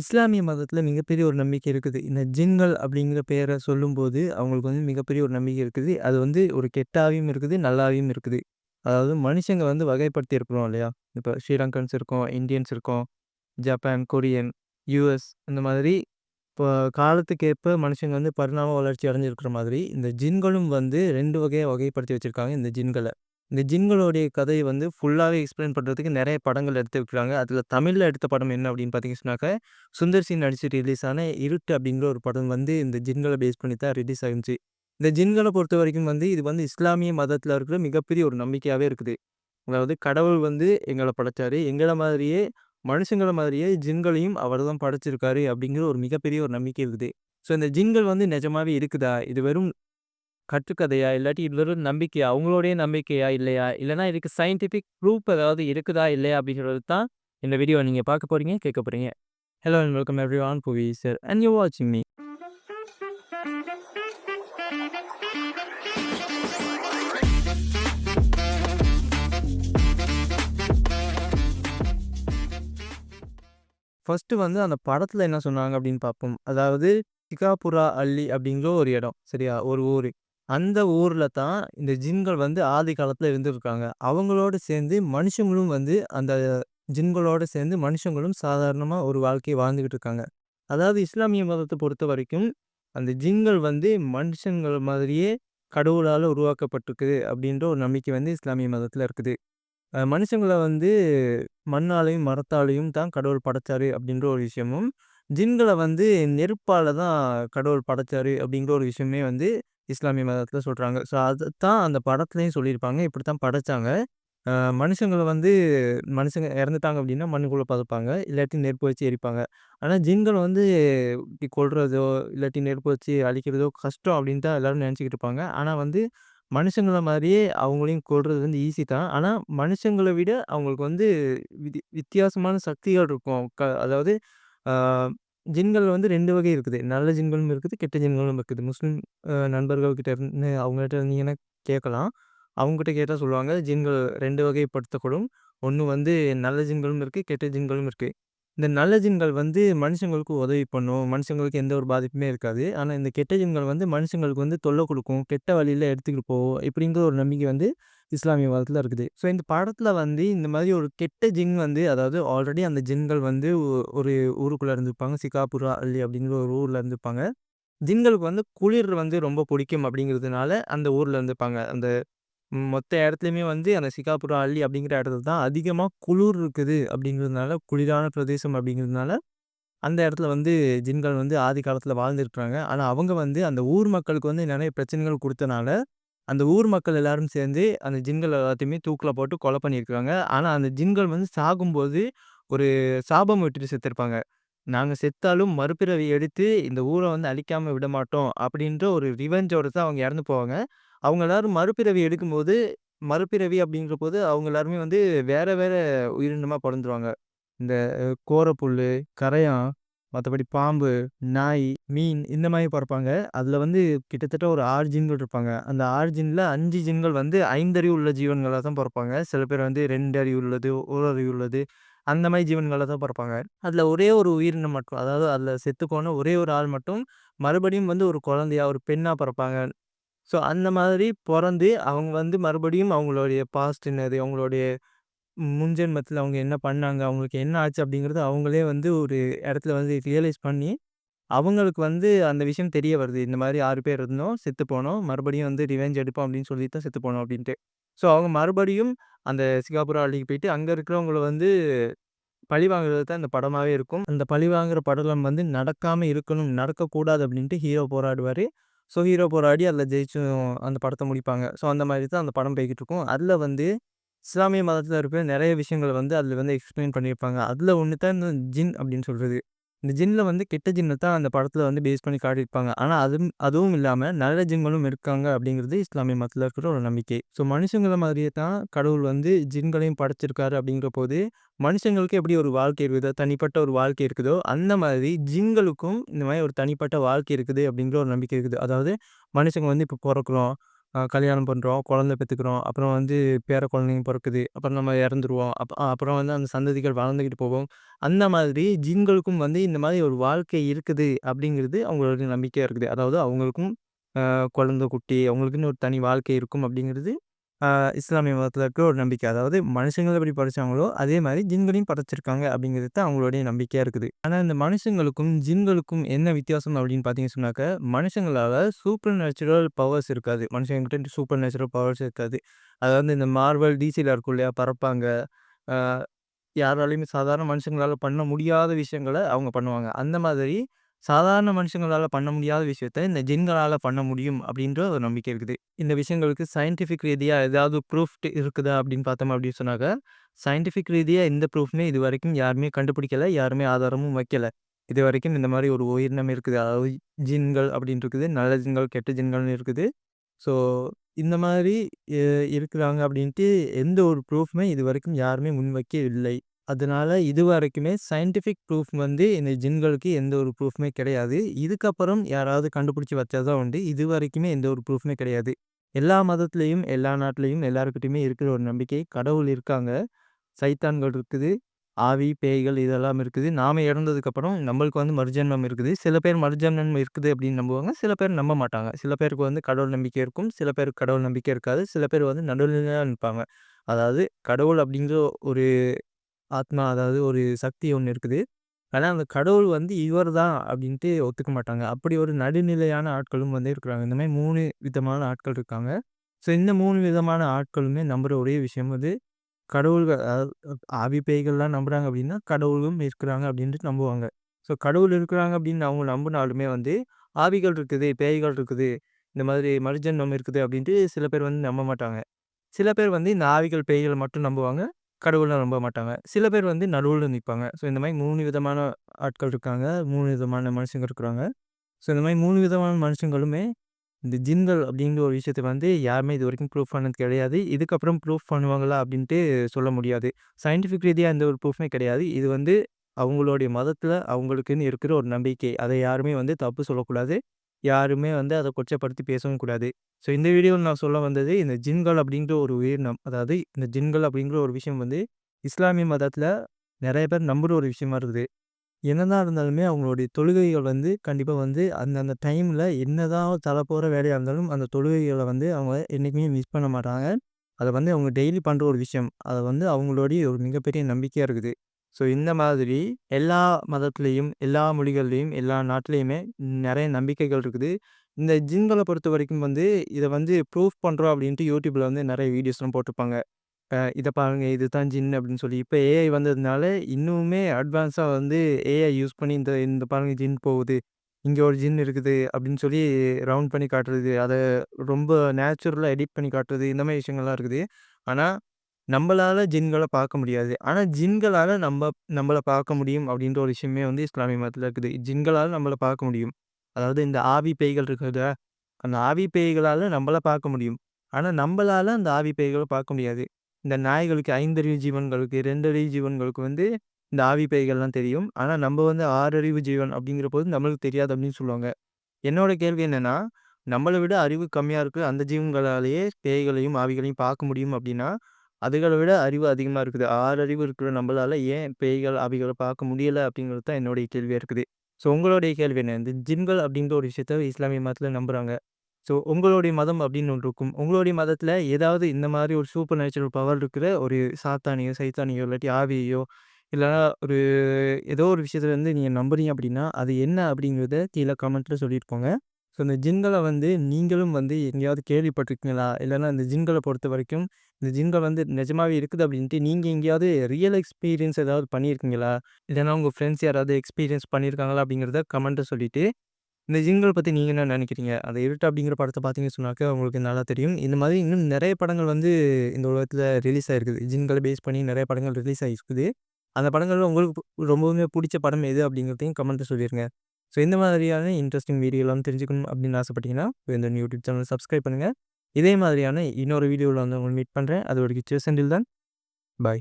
இஸ்லாமிய மதத்தில் மிகப்பெரிய ஒரு நம்பிக்கை இருக்குது. இந்த ஜின்கள் அப்படிங்கிற பெயரை சொல்லும்போது, அவங்களுக்கு வந்து மிகப்பெரிய ஒரு நம்பிக்கை இருக்குது. அது வந்து ஒரு கெட்டாவையும் இருக்குது, நல்லாவையும் இருக்குது. அதாவது மனுஷங்க வந்து வகைப்படுத்தி இருக்கிறோம் இல்லையா? இப்போ ஸ்ரீலங்கன்ஸ் இருக்கோம், இந்தியன்ஸ் இருக்கோம், ஜப்பான், கொரியன், யூஎஸ் இந்த மாதிரி இப்போ காலத்துக்கேற்ப மனுஷங்க வந்து பரிணாம வளர்ச்சி அடைஞ்சிருக்கிற மாதிரி, இந்த ஜின்களும் வந்து ரெண்டு வகையாக வகைப்படுத்தி வச்சுருக்காங்க இந்த ஜின்களை இந்த ஜின்களுடைய கதையை வந்து ஃபுல்லாகவே எக்ஸ்பிளைன் பண்ணுறதுக்கு நிறைய படங்கள் எடுத்து வைக்கிறாங்க அதில் தமிழில் எடுத்த படம் என்ன அப்படின்னு பார்த்தீங்கன்னாக்கா சுந்தர் சிங் நடிச்சு ரிலீஸ் ஆன இருட்டு அப்படிங்கிற ஒரு படம் வந்து இந்த ஜின்களை பேஸ் பண்ணி தான் ரிலீஸ் ஆயிருந்துச்சு. இந்த ஜின்களை பொறுத்த வரைக்கும் வந்து இது வந்து இஸ்லாமிய மதத்தில் இருக்கிற மிகப்பெரிய ஒரு நம்பிக்கையாகவே இருக்குது. அதாவது கடவுள் வந்து எங்களை படைத்தாரு எங்களை மாதிரியே மனுஷங்களை மாதிரியே ஜின்களையும் அவர் தான் படைச்சிருக்காரு அப்படிங்கிற ஒரு மிகப்பெரிய ஒரு நம்பிக்கை இருக்குது. ஸோ இந்த ஜின்கள் வந்து நிஜமாவே இருக்குதா? இது வெறும் கட்டுக்கதையா? இல்லாட்டி இது வெறும் நம்பிக்கையா? அவங்களோடைய நம்பிக்கையா? இல்லையா? இல்லைனா இதுக்கு சயின்டிஃபிக் ப்ரூஃப் ஏதாவது இருக்குதா? இல்லையா? அப்படிங்கிறது தான் இந்த வீடியோ நீங்கள் பார்க்க போகிறீங்க கேட்க போகிறீங்க hello and welcome everyone Buvi sir and you வாட்சிங் மீ. ஃபர்ஸ்ட்டு வந்து அந்த படத்துல என்ன சொன்னாங்க அப்படின்னு பார்ப்போம். அதாவது சிகாபுரா அள்ளி அப்படிங்கிற ஒரு இடம். சரியா? ஒரு ஊர் அந்த ஊர்ல தான் இந்த ஜின்கள் வந்து ஆதி காலத்துல இருந்திருக்காங்க. அவங்களோட சேர்ந்து மனுஷங்களும் வந்து அந்த ஜின்களோட சேர்ந்து மனுஷங்களும் சாதாரணமா ஒரு வாழ்க்கையை வாழ்ந்துகிட்டு இருக்காங்க. அதாவது இஸ்லாமிய மதத்தை பொறுத்த வரைக்கும் அந்த ஜின்கள் வந்து மனுஷங்கள் மாதிரியே கடவுளால உருவாக்கப்பட்டிருக்குது அப்படின்ற ஒரு நம்பிக்கை வந்து இஸ்லாமிய மதத்துல இருக்குது. மனுஷங்களை வந்து மண்ணாலையும் மரத்தாலையும் தான் கடவுள் படைச்சாரு அப்படின்ற ஒரு விஷயமும், ஜின்களை வந்து நெருப்பால தான் கடவுள் படைச்சாரு அப்படிங்கிற ஒரு விஷயமே வந்து இஸ்லாமிய மதத்தில் சொல்கிறாங்க ஸோ அதுதான் அந்த படத்துலயும் சொல்லியிருப்பாங்க. இப்படித்தான் படைச்சாங்க. மனுஷங்களை வந்து மனுஷங்க இறந்துட்டாங்க அப்படின்னா மண்ணுக்குள்ளே பதப்பாங்க இல்லாட்டி நெருப்பு வச்சு எரிப்பாங்க. ஆனால் ஜின்கள் வந்து இப்படி கொள்றதோ இல்லாட்டி நெருப்பு வச்சு அழிக்கிறதோ கஷ்டம் அப்படின்னு தான் எல்லோரும் நினச்சிக்கிட்டு இருப்பாங்க. ஆனால் வந்து மனுஷங்களை மாதிரியே அவங்களையும் கொள்வது வந்து ஈஸி தான். ஆனால் மனுஷங்களை விட அவங்களுக்கு வந்து வித்தியாசமான சக்திகள் இருக்கும். க அதாவது ஜின்கள் வந்து 2 வகை இருக்குது. நல்ல ஜின்களும் இருக்குது, கெட்ட ஜின்களும் இருக்குது. முஸ்லீம் அ நண்பர்கள் இருந்து அவங்ககிட்ட இருந்தீங்கன்னா கேட்கலாம். அவங்ககிட்ட கேட்டா சொல்லுவாங்க, ஜின்கள் 2 வகைப்படுத்தப்படும். ஒண்ணு வந்து நல்ல ஜின்களும் இருக்கு, கெட்ட ஜின்களும் இருக்கு. இந்த நல்ல ஜின்கள் வந்து மனுஷங்களுக்கு உதவி பண்ணும். மனுஷங்களுக்கு எந்த ஒரு பாதிப்புமே இருக்காது. ஆனா இந்த கெட்ட ஜின்கள் வந்து மனுஷங்களுக்கு வந்து தொல்லை குடுக்கும். கெட்ட வழியில எடுத்துக்கிட்டு போகும். இப்படிங்கிற ஒரு நம்பிக்கை வந்து இஸ்லாமிய மதத்துல இருக்குது. ஸோ இந்த படத்துல வந்து இந்த மாதிரி ஒரு கெட்ட ஜின் வந்து அதாவது ஆல்ரெடி அந்த ஜின்கள் வந்து ஒ ஒரு ஊருக்குள்ள இருந்துருப்பாங்க. சிகாபுரா அள்ளி அப்படிங்கிற ஒரு ஊர்ல இருந்துப்பாங்க ஜின்களுக்கு வந்து குளிர் வந்து ரொம்ப பிடிக்கும் அப்படிங்கிறதுனால அந்த ஊர்ல இருந்துப்பாங்க அந்த மொத்த இடத்துலயுமே வந்து அந்த சிக்காபுரம் அள்ளி அப்படிங்கிற இடத்துல தான் அதிகமா குளிர் இருக்குது அப்படிங்கிறதுனால, குளிரான பிரதேசம் அப்படிங்கிறதுனால, அந்த இடத்துல வந்து ஜின்கள் வந்து ஆதி காலத்துல வாழ்ந்துருக்குறாங்க ஆனா அவங்க வந்து அந்த ஊர் மக்களுக்கு வந்து நெறைய பிரச்சனைகள் குடுத்தனால, அந்த ஊர் மக்கள் எல்லாரும் சேர்ந்து அந்த ஜின்கள் எல்லாத்தையுமே தூக்குல போட்டு கொலை பண்ணியிருக்காங்க. ஆனா அந்த ஜின்கள் வந்து சாகும்போது ஒரு சாபம் விட்டுட்டு செத்துருப்பாங்க. நாங்க செத்தாலும் மறுபிறவி எடுத்து இந்த ஊர வந்து அழிக்காம விடமாட்டோம் அப்படின்ற ஒரு ரிவெஞ்சோட தான் அவங்க இறந்து போவாங்க. அவங்க எல்லாரும் மறுபிறவி எடுக்கும்போது, மறுபிறவி அப்படின்றபோது அவங்க எல்லாருமே வந்து வேற வேற உயிரினமா பொறந்துருவாங்க. இந்த கோரப்புல் கரையான், மத்தபடி பாம்பு, நாய், மீன் இந்த மாரி பொறப்பாங்க. அதுல வந்து கிட்டத்தட்ட ஒரு 6 ஜீன்கள் இருப்பாங்க. அந்த 6 ஜின்ல 5 ஜின்கள் வந்து ஐந்தறிவு உள்ள ஜீவன்களா தான் பொறப்பாங்க. சில பேர் வந்து 2 அறிவு உள்ளது, 1 அறிவு உள்ளது அந்த மாதிரி ஜீவன்களை தான் பிறப்பாங்க அதில் ஒரே ஒரு உயிரினம் மட்டும் அதாவது அதில் செத்துக்கோன ஒரே ஒரு ஆள் மட்டும் மறுபடியும் வந்து ஒரு குழந்தையா, ஒரு பெண்ணாக பிறப்பாங்க ஸோ அந்த மாதிரி பிறந்து அவங்க வந்து மறுபடியும் அவங்களுடைய பாஸ்ட் என்னது, அவங்களுடைய முன்ஜென்மத்தில் அவங்க என்ன பண்ணாங்க, அவங்களுக்கு என்ன ஆச்சு அப்படிங்கிறது அவங்களே வந்து ஒரு இடத்துல வந்து ரியலைஸ் பண்ணி, அவங்களுக்கு வந்து அந்த விஷயம் தெரிய வருது. இந்த மாதிரி ஆறு பேர் இருந்தோம், செத்து போனோம். மறுபடியும் வந்து ரிவெஞ்ச் எடுப்போம் அப்படின்னு சொல்லி தான் செத்து போனோம் அப்படின்ட்டு. ஸோ அவங்க மறுபடியும் அந்த சிகாபுரா அள்ளிக்கு போயிட்டு அங்கே இருக்கிறவங்கள வந்து பழி வாங்குறது தான் இந்த படமாகவே இருக்கும். அந்த பழி வாங்குற படலம் வந்து நடக்காமல் இருக்கணும், நடக்கக்கூடாது அப்படின்ட்டு ஹீரோ போராடுவார் ஸோ ஹீரோ போராடி அதில் ஜெயிச்சும் அந்த படத்தை முடிப்பாங்க. ஸோ அந்த மாதிரி தான் அந்த படம் போய்கிட்டு இருக்கும். அதில் வந்து இஸ்லாமிய மதத்தில் இருக்கிற நிறைய விஷயங்கள் வந்து அதில் வந்து எக்ஸ்பிளைன் பண்ணியிருப்பாங்க. அதில் ஒன்று தான் இந்த ஜின் அப்படின்னு சொல்கிறது இந்த ஜின்னில் வந்து கெட்ட ஜின்னை தான் அந்த படத்தில் வந்து பேஸ் பண்ணி காட்டியிருப்பாங்க. ஆனால் அதுவும் அதுவும் இல்லாமல் நல்ல ஜின்களும் இருக்காங்க அப்படிங்கிறது இஸ்லாமிய மதத்தில் இருக்கிற ஒரு நம்பிக்கை. ஸோ மனுஷங்கள மாதிரியே தான் கடவுள் வந்து ஜின்களையும் படைச்சிருக்காரு அப்படிங்கிறபோது, மனுஷங்களுக்கு எப்படி ஒரு வாழ்க்கை இருக்குதோ, தனிப்பட்ட ஒரு வாழ்க்கை இருக்குதோ, அந்த மாதிரி ஜின்களுக்கும் இந்த மாதிரி ஒரு தனிப்பட்ட வாழ்க்கை இருக்குது அப்படிங்கிற ஒரு நம்பிக்கை இருக்குது. அதாவது மனுஷங்க வந்து இப்போ பிறக்குறோம் கல்யாணம் பண்ணுறோம் குழந்தை பெத்துக்கிறோம். அப்புறம் வந்து பேர குழந்தைங்க பொறக்குது. அப்புறம் நம்ம இறந்துருவோம். அப் அப்புறம் வந்து அந்த சந்ததிகள் வளர்ந்துக்கிட்டு போகும். அந்த மாதிரி ஜின்களுக்கும் வந்து இந்த மாதிரி ஒரு வாழ்க்கை இருக்குது அப்படிங்கிறது அவங்களோட நம்பிக்கையா இருக்குது. அதாவது அவங்களுக்கும் அ குழந்தை, குட்டி அவங்களுக்குன்னு ஒரு தனி வாழ்க்கை இருக்கும் அப்படிங்கிறது இஸ்லாமிய மதத்தில் இருக்க ஒரு நம்பிக்கை. அதாவது மனுஷங்களை எப்படி படைச்சாங்களோ, அதே மாதிரி ஜின்களையும் படைச்சிருக்காங்க அப்படிங்கிறது தான் அவங்களுடைய நம்பிக்கையாக இருக்குது. ஆனால் இந்த மனுஷங்களுக்கும், ஜின்களுக்கும் என்ன வித்தியாசம் அப்படின்னு பார்த்தீங்கன்னு சொன்னாக்க, மனுஷங்களால் சூப்பர் நேச்சுரல் பவர்ஸ் இருக்காது. மனுஷங்ககிட்ட சூப்பர் நேச்சுரல் பவர்ஸ் இருக்காது. அதாவது இந்த மார்வல், டிசியில் இருக்கும் இல்லையா? பறப்பாங்க. யாராலையுமே சாதாரண மனுஷங்களால் பண்ண முடியாத விஷயங்கள அவங்க பண்ணுவாங்க. அந்த மாதிரி சாதாரண மனுஷங்களால பண்ண முடியாத விஷயத்த இந்த ஜின்களால பண்ண முடியும் அப்படின்ற ஒரு நம்பிக்கை இருக்குது. இந்த விஷயங்களுக்கு சயின்டிஃபிக் ரீதியாக ஏதாவது ப்ரூஃப்ட் இருக்குதா அப்படின்னு பார்த்தோம் அப்படின்னு சொன்னாக்க, சயின்டிஃபிக் ரீதியாக எந்த ப்ரூஃப்மே இது வரைக்கும் யாருமே கண்டுபிடிக்கலை யாருமே ஆதாரமும் வைக்கல. இதுவரைக்கும் இந்த மாதிரி ஒரு உயிரினம் இருக்குது. அதாவது ஜின்கள் அப்படின்னு இருக்குது. நல்ல ஜின்கள், கெட்ட ஜின்கள்னு இருக்குது. ஸோ இந்த மாதிரி இருக்கிறாங்க அப்படின்ட்டு எந்த ஒரு ப்ரூஃப்மே இது வரைக்கும் யாருமே முன்வைக்கவில்லை. அதனால இது வரைக்குமே சயின்டிஃபிக் ப்ரூஃப் வந்து இந்த ஜின்களுக்கு எந்த ஒரு ப்ரூஃப்மே கிடையாது. இதுக்கப்புறம் யாராவது கண்டுபிடிச்சி வச்சாதான் தான் உண்டு. இதுவரைக்குமே எந்த ஒரு ப்ரூஃப்மே கிடையாது. எல்லா மதத்துலேயும் எல்லா நாட்டிலையும் எல்லாருக்கிட்டையுமே இருக்கிற ஒரு நம்பிக்கை கடவுள் இருக்காங்க. சைத்தான்கள் இருக்குது. ஆவி, பேய்கள் இதெல்லாம் இருக்குது. நாம் இறந்ததுக்கப்புறம் நம்மளுக்கு வந்து மறுஜென்மம் இருக்குது. சில பேர் மறுஜென்மம் இருக்குது அப்படின்னு நம்புவாங்க. சில பேர் நம்ப மாட்டாங்க. சில பேருக்கு வந்து கடவுள் நம்பிக்கை இருக்கும். சில பேருக்கு கடவுள் நம்பிக்கை இருக்காது. சில பேர் வந்து நடுநிலையா நிற்பாங்க அதாவது கடவுள் அப்படிங்கிற ஒரு ஆத்மா அதாவது ஒரு சக்தி ஒன்று இருக்குது. ஆனால் அந்த கடவுள் வந்து இவர் தான் அப்படின்ட்டு ஒத்துக்க மாட்டாங்க. அப்படி ஒரு நடுநிலையான ஆட்களும் வந்து இருக்கிறாங்க. இந்த மாதிரி மூணு விதமான ஆட்கள் இருக்காங்க. ஸோ இந்த மூணு விதமான ஆட்களுமே நம்புகிற ஒரே விஷயம் வந்து கடவுள்கள் அதாவது ஆவி, பேய்கள்லாம் நம்புறாங்க அப்படின்னா, கடவுளும் இருக்கிறாங்க அப்படின்ட்டு நம்புவாங்க. ஸோ கடவுள் இருக்கிறாங்க அப்படின்னு அவங்க நம்பினாலுமே வந்து, ஆவிகள் இருக்குது, பேய்கள் இருக்குது, இந்த மாதிரி மறுஜென்மம் இருக்குது அப்படின்ட்டு சில பேர் வந்து நம்ப மாட்டாங்க. சில பேர் வந்து இந்த ஆவிகள், பேய்களை மட்டும் நம்புவாங்க. கடவுளை நம்ப மாட்டாங்க. சில பேர் வந்து நடுவுல நிப்பாங்க. ஸோ இந்த மாரி 3 விதமான ஆட்கள் இருக்காங்க. 3 விதமான மனுஷங்க இருக்கிறாங்க. ஸோ இந்த மாரி 3 விதமான மனுஷங்களுமே இந்த ஜின்கள் அப்படிங்கிற ஒரு விஷயத்த வந்து யாருமே இதுவரைக்கும் ப்ரூஃப் பண்ணது கிடையாது. இதுக்கப்புறம் ப்ரூஃப் பண்ணுவாங்களா அப்படின்ட்டு சொல்ல முடியாது. சயின்டிஃபிக் ரீதியா எந்த ஒரு ப்ரூஃப்மே கிடையாது. இது வந்து அவங்களுடைய மதத்தில் அவங்களுக்குன்னு இருக்கிற ஒரு நம்பிக்கை. அதை யாருமே வந்து தப்பு சொல்லக்கூடாது. யாருமே வந்து அத கொச்சப்படுத்தி பேசவும் கூடாது. ஸோ இந்த வீடியோல நான் சொல்ல வந்தது இந்த ஜின்கள் அப்படிங்கிற ஒரு உயிரினம். அதாவது இந்த ஜின்கள் அப்படிங்கிற ஒரு விஷயம் வந்து இஸ்லாமிய மதத்தில நெறைய பேர் நம்புற ஒரு விஷயமா இருக்குது. என்னதான் இருந்தாலுமே அவங்களுடைய தொழுகைகள் வந்து கண்டிப்பா வந்து அந்தந்த டைம்ல என்னதான் தல போற வேலையா இருந்தாலும் அந்த தொழுகைகள வந்து அவங்க என்னைக்குமே மிஸ் பண்ண மாட்டாங்க. அத வந்து அவங்க டெய்லி பண்ற ஒரு விஷயம். அதை வந்து அவங்களுடைய ஒரு மிகப்பெரிய நம்பிக்கையா இருக்குது. ஸோ இந்த மாதிரி எல்லா மதத்துலேயும் எல்லா மொழிகள்லேயும் எல்லா நாட்டிலையுமே நிறைய நம்பிக்கைகள் இருக்குது. இந்த ஜிம்களை பொறுத்த வரைக்கும் வந்து இதை வந்து ப்ரூஃப் பண்ணுறோம் அப்படின்ட்டு யூடியூப்பில் வந்து நிறைய வீடியோஸ்லாம் போட்டிருப்பாங்க. இதை பாருங்கள் இது தான் ஜின் அப்படின்னு சொல்லி. இப்போ ஏஐ வந்ததுனால இன்னுமே அட்வான்ஸாக வந்து ஏஐ யூஸ் பண்ணி இந்த இந்த பாருங்க ஜின் போகுது. இங்கே ஒரு ஜின் இருக்குது அப்படின்னு சொல்லி ரவுண்ட் பண்ணி காட்டுறது. அதை ரொம்ப நேச்சுரலாக எடிட் பண்ணி காட்டுறது. இந்த மாதிரி விஷயங்கள்லாம் இருக்குது. ஆனால் நம்மளால் ஜின்களை பார்க்க முடியாது. ஆனால் ஜின்களால் நம்ம நம்மளை பார்க்க முடியும் அப்படின்ற ஒரு விஷயமே வந்து இஸ்லாமிய மதத்தில் இருக்குது. ஜின்களால் நம்மளை பார்க்க முடியும். அதாவது இந்த ஆவி, பேய்கள் இருக்கிறத அந்த ஆவி, பேய்களால் நம்மளை பார்க்க முடியும். ஆனால் நம்மளால் அந்த ஆவி, பேய்களை பார்க்க முடியாது. இந்த நாய்களுக்கு ஐந்தறிவு ஜீவன்களுக்கு, ரெண்டறிவு ஜீவன்களுக்கு வந்து இந்த ஆவி, பேய்கள்லாம் தெரியும். ஆனால் நம்ம வந்து ஆறறிவு ஜீவன் அப்படிங்கிற போது நம்மளுக்கு தெரியாது அப்படின்னு சொல்லுவாங்க. என்னோட கேள்வி என்னென்னா நம்மளை விட அறிவு கம்மியாக இருக்குது அந்த ஜீவன்களாலேயே பேய்களையும், ஆவிகளையும் பார்க்க முடியும் அப்படின்னா, அதுகளை விட அறிவு அதிகமாக இருக்குது. ஆறு அறிவு இருக்கிற நம்மளால் ஏன் பேய்கள், அவைகளை பார்க்க முடியல அப்படிங்கிறது தான் என்னுடைய கேள்வியாக இருக்குது. ஸோ உங்களுடைய கேள்வி என்ன? இந்த ஜின்கள் அப்படிங்கிற ஒரு விஷயத்த இஸ்லாமிய மதத்தில் நம்புகிறாங்க ஸோ உங்களுடைய மதம் அப்படின்னு ஒன்று இருக்கும். உங்களுடைய மதத்தில் ஏதாவது இந்த மாதிரி ஒரு சூப்பர் நேச்சுரல் பவர் இருக்கிற ஒரு சாத்தானியோ சைத்தானியோ இல்லாட்டி ஆவியையோ இல்லைன்னா ஒரு ஏதோ ஒரு விஷயத்துல வந்து நீங்கள் நம்புறீங்க அப்படின்னா, அது என்ன அப்படிங்கிறத கீழே கமெண்ட்டில் சொல்லியிருக்கோங்க ஸோ இந்த ஜின்களை வந்து நீங்களும் வந்து எங்கேயாவது கேள்விப்பட்டிருக்கீங்களா இல்லைன்னா இந்த ஜின்களை பொறுத்த வரைக்கும் இந்த ஜின்கள் வந்து நிஜமாகவே இருக்குது அப்படின்ட்டு நீங்கள் எங்கேயாவது ரியல் எக்ஸ்பீரியன்ஸ் ஏதாவது பண்ணியிருக்கீங்களா? இல்லைன்னா உங்கள் ஃப்ரெண்ட்ஸ் யாராவது எக்ஸ்பீரியன்ஸ் பண்ணியிருக்காங்களா? அப்படிங்கிறத கமெண்ட்டை சொல்லிவிட்டு இந்த ஜின்கள் பற்றி நீங்கள் என்ன நினைக்கிறீங்க அந்த இருட்டு அப்படிங்கிற படத்தை பார்த்தீங்கன்னு சொன்னாக்க உங்களுக்கு நல்லா தெரியும். இந்த மாதிரி இன்னும் நிறைய படங்கள் வந்து இந்த உலகத்தில் ரிலீஸ் ஆகிருக்குது ஜின்களை பேஸ் பண்ணி நிறைய படங்கள் ரிலீஸ் ஆகிருக்குது அந்த படங்களில் உங்களுக்கு ரொம்பவுமே பிடிச்ச படம் எது அப்படிங்கிறதையும் கமெண்ட்டை சொல்லிடுங்க ஸோ இந்த மாதிரியான இன்ட்ரெஸ்டிங் வீடியோலாம் தெரிஞ்சுக்கணும் அப்படின்னு ஆசைப்பட்டீங்கன்னா, இந்த யூடியூப் சேனல் சப்ஸ்கிரைப் பண்ணுங்கள் இதே மாதிரியான இன்னொரு வீடியோவில் வந்து உங்கள மீட் பண்ணுறேன் அது வரைக்கும் சியர்ஸ் அண்டில் தான்